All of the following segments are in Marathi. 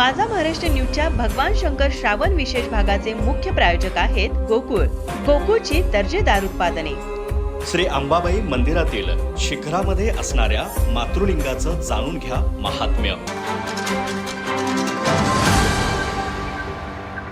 माझा महाराष्ट्र न्यूजच्या भगवान शंकर श्रावण विशेष भागाचे मुख्य प्रायोजक आहेत गोकुळ. गोकुळची दर्जेदार उत्पादने. श्री अंबाबाई मंदिरातील शिखरामध्ये असणाऱ्या मातृलिंगाचं जाणून घ्या महात्म्य.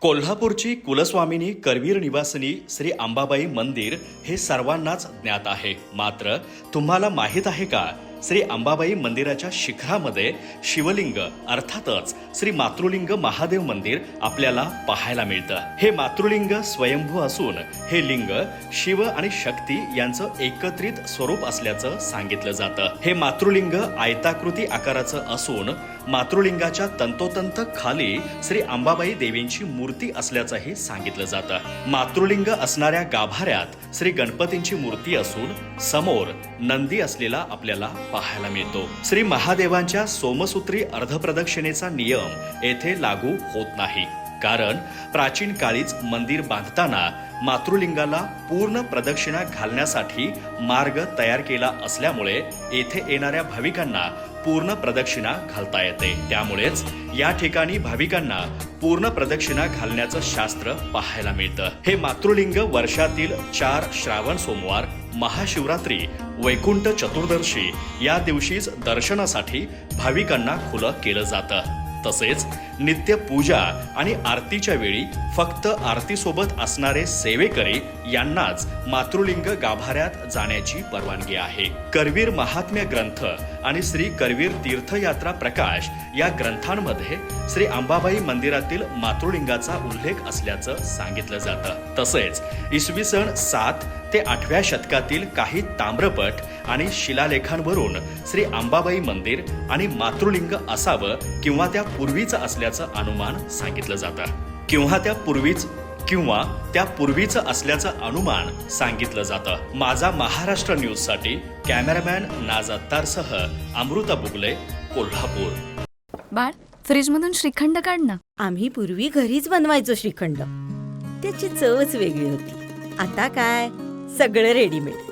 कोल्हापूरची कुलस्वामिनी करवीर निवासिनी श्री अंबाबाई मंदिर हे सर्वांनाच ज्ञात आहे. मात्र तुम्हाला माहीत आहे का? श्री अंबाबाई मंदिराच्या शिखरामध्ये शिवलिंग अर्थातच श्री मातृलिंग महादेव मंदिर आपल्याला पाहायला मिळतं. हे मातृलिंग स्वयंभू असून हे लिंग शिव आणि शक्ती यांचं एकत्रित स्वरूप असल्याचं सांगितलं जातं. हे मातृलिंग आयताकृती आकाराचं असून मातृलिंगाच्या तंतोतंत खाली श्री अंबाबाई देवींची मूर्ती असल्याचंही सांगितलं जातं. मातृलिंग असणाऱ्या गाभाऱ्यात श्री गणपतींची मूर्ती असून समोर नंदी असलेला आपल्याला पाहायला मिळतो. श्री महादेवांच्या सोमसूत्री अर्धप्रदक्षिणेचा नियम येथे लागू होत नाही. कारण प्राचीन काळीच मंदिर बांधताना मातृलिंगाला पूर्ण प्रदक्षिणा घालण्यासाठी मार्ग तयार केला असल्यामुळे येथे येणाऱ्या भाविकांना पूर्ण प्रदक्षिणा घालता येते. त्यामुळेच या ठिकाणी भाविकांना पूर्ण प्रदक्षिणा घालण्याचं शास्त्र पाहायला मिळतं. हे मातृलिंग वर्षातील चार श्रावण सोमवार महाशिवरात्री वैकुंठ चतुर्दशी या दिवशीच दर्शनासाठी भाविकांना खुलं केलं जातं. तसेच नित्य पूजा आणि आरतीच्या वेळी फक्त आरतीसोबत असणारे सेवेकरी यांनाच मातृलिंग गाभाऱ्यात जाण्याची परवानगी आहे. करवीर महात्म्य ग्रंथ आणि श्री करवीर तीर्थयात्रा प्रकाश या ग्रंथांमध्ये श्री अंबाबाई मंदिरातील मातृलिंगाचा उल्लेख असल्याचं सांगितलं जातं. तसेच इसवी सन सात ते आठव्या शतकातील काही ताम्रपट आणि शिलालेखांवरून श्री अंबाबाई मंदिर आणि मातृलिंग असावं किंवा त्या पूर्वीचं असल्याचं अनुमान सांगितलं जातं. किंवा त्या पूर्वीच किंवा त्या पूर्वीचं असल्याचं अनुमान सांगितलं जातं. माझा महाराष्ट्र न्यूजसाठी कॅमेरामॅन नाज अत्तारसह अमृता बुगले कोल्हापूर. बाळ फ्रीजमधून श्रीखंड काढ ना. आम्ही पूर्वी घरीच बनवायचो श्रीखंड. त्याची चवच वेगळी होती. आता काय? सगळं रेडीमेड